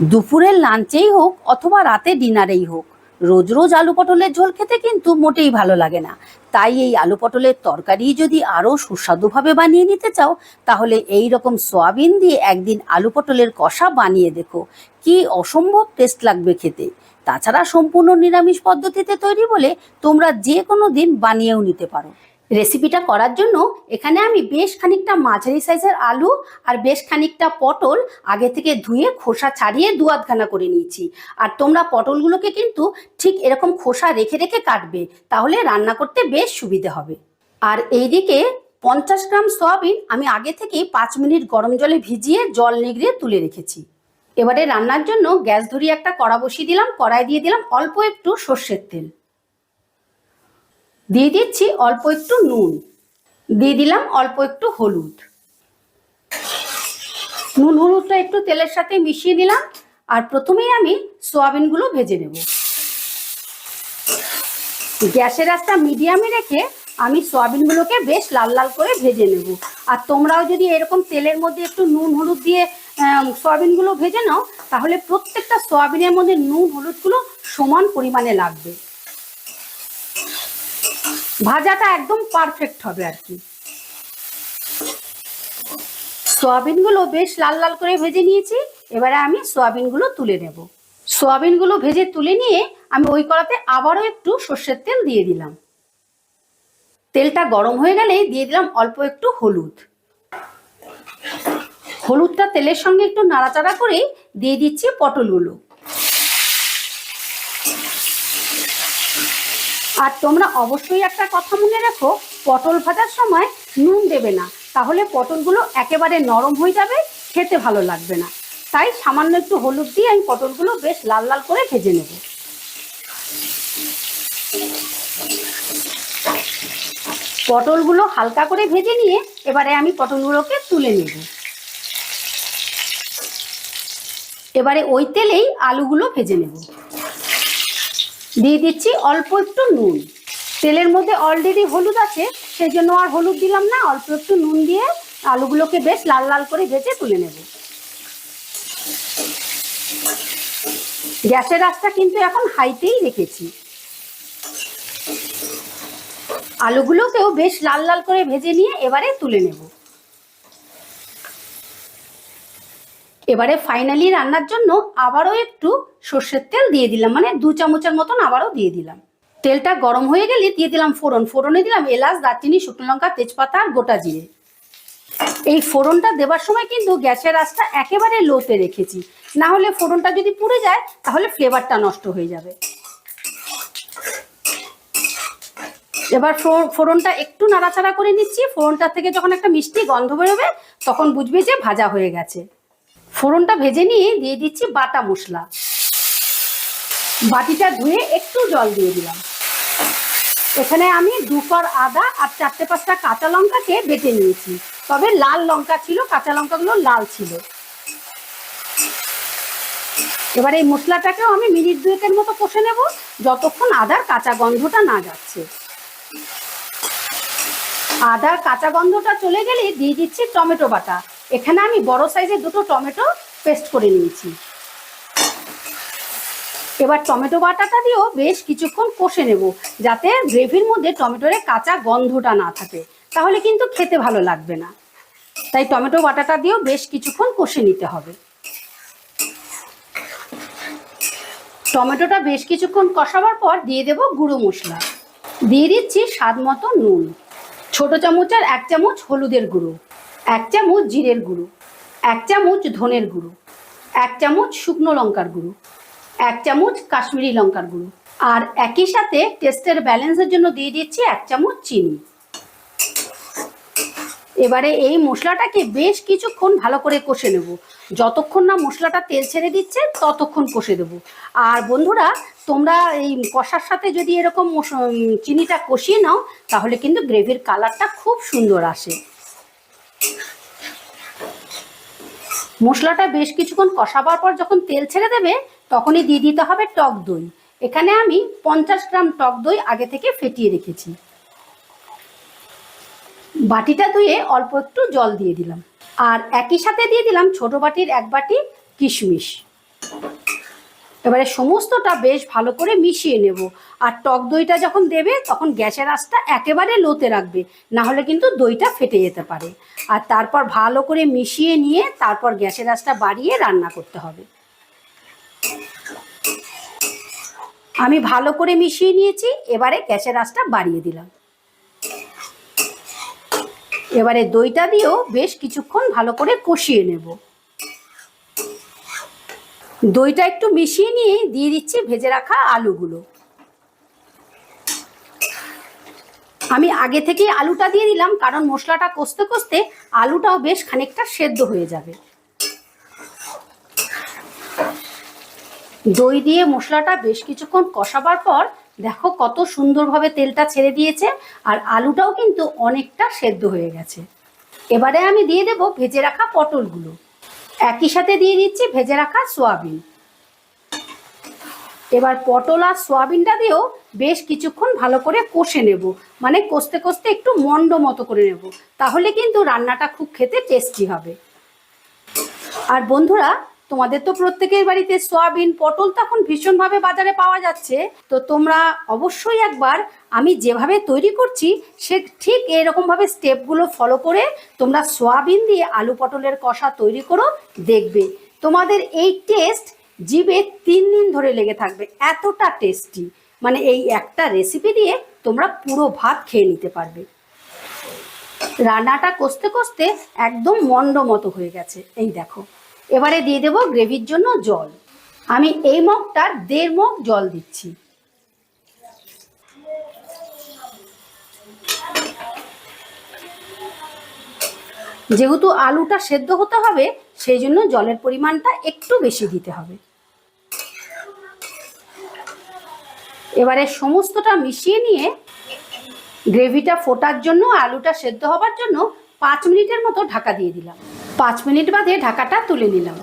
দুপুরের লাঞ্চেই হোক অথবা রাতে ডিনারেই হোক, রোজ রোজ আলু পটলের ঝোল খেতে কিন্তু মোটেই ভালো লাগে না। তাই এই আলু পটলের তরকারি যদি আরও সুস্বাদুভাবে বানিয়ে নিতে চাও, তাহলে এই রকম সয়াবিন দিয়ে একদিন আলু পটলের কষা বানিয়ে দেখো। কি অসম্ভব টেস্ট লাগবে খেতে। তাছাড়া সম্পূর্ণ নিরামিষ পদ্ধতিতে তৈরি বলে তোমরা যে কোনো দিন বানিয়েও নিতে পারো। রেসিপিটা করার জন্য এখানে আমি বেশ খানিকটা মাঝারি সাইজের আলু আর বেশ খানিকটা পটল আগে থেকে ধুয়ে খোসা ছাড়িয়ে দু আধখানা করে নিয়েছি। আর তোমরা পটলগুলোকে কিন্তু ঠিক এরকম খোসা রেখে রেখে কাটবে, তাহলে রান্না করতে বেশ সুবিধে হবে। আর এইদিকে পঞ্চাশ গ্রাম সয়াবিন আমি আগে থেকেই পাঁচ মিনিট গরম জলে ভিজিয়ে জল নিগড়িয়ে তুলে রেখেছি। এবারে রান্নার জন্য গ্যাস ধরিয়ে একটা কড়া বসিয়ে দিলাম, কড়াই দিয়ে দিলাম অল্প একটু সর্ষের তেল। দিয়ে দিচ্ছি অল্প একটু নুন। দিয়ে দিলাম অল্প একটু হলুদ। নুন হলুদটা একটু তেলের সাথে মিশিয়ে নিলাম আর প্রথমেই আমি সোয়াবিনগুলো ভেজে নেব। গ্যাসের আঁচটা মিডিয়ামে রেখে আমি সোয়াবিনগুলোকে বেশ লাল লাল করে ভেজে নেব। আর তোমরাও যদি এরকম তেলের মধ্যে একটু নুন হলুদ দিয়ে সয়াবিনগুলো ভেজে নাও, তাহলে প্রত্যেকটা সয়াবিনের মধ্যে নুন হলুদগুলো সমান পরিমাণে লাগবে। ভাজাটা একদম পারফেক্ট হবে আর কি। সয়াবিনগুলো বেশ লাল লাল করে ভেজে নিয়েছি, এবারে আমি সয়াবিনগুলো তুলে নেব। সয়াবিনগুলো ভেজে তুলে নিয়ে আমি ওই কড়াতে আবারও একটু সর্ষের তেল দিয়ে দিলাম। তেলটা গরম হয়ে গেলেই দিয়ে দিলাম অল্প একটু হলুদ। হলুদটা তেলের সঙ্গে একটু নাড়াচাড়া করেই দিয়ে দিচ্ছি পটলগুলো। আর তোমরা অবশ্যই একটা কথা মনে রাখো, পটল ভাজার সময় নুন দেবে না। তাহলে পটলগুলো একেবারে নরম হয়ে যাবে, খেতে ভালো লাগবে না। তাই সামান্য একটু হলুদ দিয়ে আমি পটলগুলো বেশ লাল লাল করে ভেজে নেব। পটলগুলো হালকা করে ভেজে নিয়ে এবারে আমি পটলগুলোকে তুলে নেব। এবারে ওই তেলেই আলুগুলো ভেজে নেব। দিয়ে দিচ্ছি অল্প একটু নুন। তেলের মধ্যে অলরেডি হলুদ আছে সেই জন্য আর হলুদ দিলাম না, অল্প একটু নুন দিয়ে আলুগুলোকে বেশ লাল লাল করে ভেজে তুলে নেব। গ্যাসের আঁচটা কিন্তু এখন হাইতেই রেখেছি। আলুগুলোকেও বেশ লাল লাল করে ভেজে নিয়ে এবারে তুলে নেব। এবারে ফাইনালি রান্নার জন্য আবারও একটু সর্ষের তেল দিয়ে দিলাম মানে দু চামচের মতন আবারও দিয়ে দিলাম। তেলটা গরম হয়ে গেলে দিয়ে দিলাম ফোড়ন। ফোড়নে দিলাম এলাচ, দারচিনি, শুকনো লঙ্কা, তেজপাতা আর গোটা জিরে। এই ফোড়নটা দেবার সময় কিন্তু গ্যাসের আঁচটা একেবারে লোতে রেখেছি। না হলে ফোড়নটা যদি পুড়ে যায়, তাহলে ফ্লেভারটা নষ্ট হয়ে যাবে। এবার ফোড়নটা একটু নাড়াচাড়া করে নিচ্ছি। ফোড়নটা থেকে যখন একটা মিষ্টি গন্ধ বেরোবে, তখন বুঝবে যে ভাজা হয়ে গেছে। ফোড়নটা ভেজে নিয়ে দিয়ে দিচ্ছি বাটা মশলা। বাটিটা ধুয়ে একটু জল দিয়ে দিলাম। এখানে আমি দু কর আদা আর চারটে পাঁচটা কাঁচা লঙ্কাকে বেটে নিয়েছি। তবে লাল লঙ্কা ছিল, কাঁচা লঙ্কাগুলো লাল ছিল। এবার এই মশলাটাকেও আমি মিনিট দুয়েকের মতো কষে নেব, যতক্ষণ আদার কাঁচা গন্ধটা না যাচ্ছে। আদার কাঁচা গন্ধটা চলে গেলে দিয়ে দিচ্ছি টমেটো বাটা। এখানে আমি বড় সাইজের দুটো টমেটো পেস্ট করে নিয়েছি। এবার টমেটো বাটাটা দিয়েও বেশ কিছুক্ষণ কষে নেব, যাতে গ্রেভির মধ্যে টমেটোর কাঁচা গন্ধটা না থাকে। তাহলে কিন্তু খেতে ভালো লাগবে না। তাই টমেটো বাটাটা দিয়েও বেশ কিছুক্ষণ কষে নিতে হবে। টমেটোটা বেশ কিছুক্ষণ কষাবার পর দিয়ে দেব গুঁড়ো মশলা। দিয়ে দিচ্ছি স্বাদ মতো নুন। ছোট চামচের এক চামচ হলুদের গুঁড়ো। এক চামচ জিরের গুঁড়ো, এক চামচ ধনের গুঁড়ো, এক চামচ শুকনো লঙ্কার গুঁড়ো, এক চামচ কাশ্মীরি লঙ্কার গুঁড়ো আর একই সাথে টেস্টের ব্যালেন্সের জন্য দিয়ে দিচ্ছি এক চামচ চিনি। এবারে এই মশলাটাকে বেশ কিছুক্ষণ ভালো করে কষে নেব। যতক্ষণ না মশলাটা তেল ছেড়ে দিচ্ছে, ততক্ষণ কষে দেবো। আর বন্ধুরা, তোমরা এই কষার সাথে যদি এরকম চিনিটা কষিয়ে নাও, তাহলে কিন্তু গ্রেভির কালারটা খুব সুন্দর আসে। মশলাটা বেশ কিছুক্ষণ কষাবার পর যখন তেল ছেড়ে দেবে, তখনই দিয়ে দিতে হবে টক দই। এখানে আমি পঞ্চাশ গ্রাম টক দই আগে থেকে ফেটিয়ে রেখেছি। বাটিটা ধুয়ে অল্প একটু জল দিয়ে দিলাম। আর একই সাথে দিয়ে দিলাম ছোট বাটির এক বাটি কিশমিশ। এবারে সমস্তটা বেশ ভালো করে মিশিয়ে নেব। আর টক দইটা যখন দেবে, তখন গ্যাসের আঁচটা একেবারে লোতে রাখবে। না হলে কিন্তু দইটা ফেটে যেতে পারে। আর তারপর ভালো করে মিশিয়ে নিয়ে তারপর গ্যাসের আঁচটা বাড়িয়ে রান্না করতে হবে। আমি ভালো করে মিশিয়ে নিয়েছি, এবারে গ্যাসের আঁচটা বাড়িয়ে দিলাম। এবারে দইটা দিয়েও বেশ কিছুক্ষণ ভালো করে কষিয়ে নেব। দইটা একটু মিশিয়ে নিয়ে দিয়ে দিচ্ছি ভেজে রাখা আলুগুলো। আমি আগে থেকেই আলুটা দিয়ে দিলাম, কারণ মশলাটা কষতে কষতে আলুটাও বেশ খানিকটা সেদ্ধ হয়ে যাবে। দই দিয়ে মশলাটা বেশ কিছুক্ষণ কষাবার পর দেখো কত সুন্দরভাবে তেলটা ছেড়ে দিয়েছে, আর আলুটাও কিন্তু অনেকটা সেদ্ধ হয়ে গেছে। এবারে আমি দিয়ে দেব ভেজে রাখা পটলগুলো। একই সাথে দিয়ে দিচ্ছি ভেজে রাখা সোয়াবিন। এবার পটল আর সোয়াবিনটা দিয়েও বেশ কিছুক্ষণ ভালো করে কষে নেব। মানে কষতে কষতে একটু মন্ড মতো করে নেব। তাহলে কিন্তু রান্নাটা খুব খেতে টেস্টি হবে। আর বন্ধুরা তোমাদের তো প্রত্যেকের বাড়িতে সয়াবিন, পটল তো এখন ভীষণভাবে বাজারে পাওয়া যাচ্ছে। তো তোমরা অবশ্যই একবার আমি যেভাবে তৈরি করছি, সে ঠিক এরকমভাবে স্টেপগুলো ফলো করে তোমরা সয়াবিন দিয়ে আলু পটলের কষা তৈরি করো, দেখবে। তোমাদের এই টেস্ট জিভে তিন দিন ধরে লেগে থাকবে, এতটা টেস্টি। মানে এই একটা রেসিপি দিয়ে তোমরা পুরো ভাত খেয়ে নিতে পারবে। রান্নাটা কষতে কষতে একদম মন্ড মতো হয়ে গেছে। এই দেখো। এবারে দিয়ে দেবো গ্রেভির জন্য জল। আমি এই মগটার দেড় মগ জল দিচ্ছি। যেহেতু আলুটা সেদ্ধ হতে হবে, সেই জন্য জলের পরিমাণটা একটু বেশি দিতে হবে। এবারে সমস্তটা মিশিয়ে নিয়ে গ্রেভিটা ফোটার জন্য, আলুটা সেদ্ধ হবার জন্য পাঁচ মিনিটের মতো ঢাকা দিয়ে দিলাম। পাঁচ মিনিট বাদে ঢাকাটা তুলে নিলাম।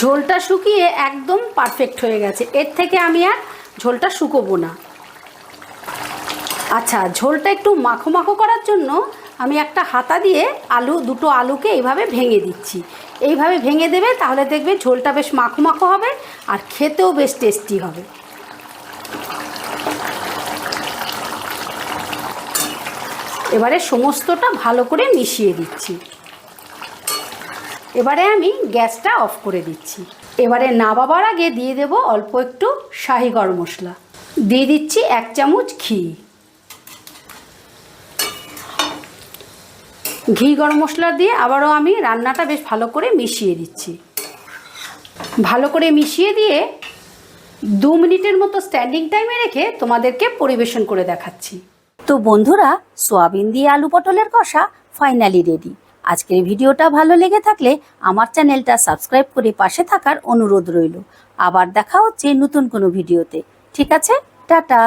ঝোলটা শুকিয়ে একদম পারফেক্ট হয়ে গেছে। এর থেকে আমি আর ঝোলটা শুকোবো না। আচ্ছা ঝোলটা একটু মাখো মাখো করার জন্য আমি একটা হাতা দিয়ে আলু, দুটো আলুকে এইভাবে ভেঙে দিচ্ছি। এইভাবে ভেঙে দেবে তাহলে দেখবে ঝোলটা বেশ মাখো মাখো হবে আর খেতেও বেশ টেস্টি হবে। এবারে সমস্তটা ভালো করে মিশিয়ে দিচ্ছি। এবারে আমি গ্যাসটা অফ করে দিচ্ছি। এবারে নাবাবার আগে দিয়ে দেব অল্প একটু শাহি গরম মশলা। দিয়ে দিচ্ছি এক চামচ ঘি। ঘি গরম মশলা দিয়ে আবারও আমি রান্নাটা বেশ ভালো করে মিশিয়ে দিচ্ছি। ভালো করে মিশিয়ে দিয়ে দু মিনিটের মতো স্ট্যান্ডিং টাইমে রেখে তোমাদেরকে পরিবেশন করে দেখাচ্ছি। তো বন্ধুরা, সোয়াবিন দিয়ে আলু পটলের কষা ফাইনালি রেডি আজকের ভিডিওটা ভালো লেগে থাকলে আমার চ্যানেলটা সাবস্ক্রাইব করে পাশে থাকার অনুরোধ রইল। আবার দেখা হচ্ছে নতুন কোনো ভিডিওতে। ঠিক আছে? টাটা!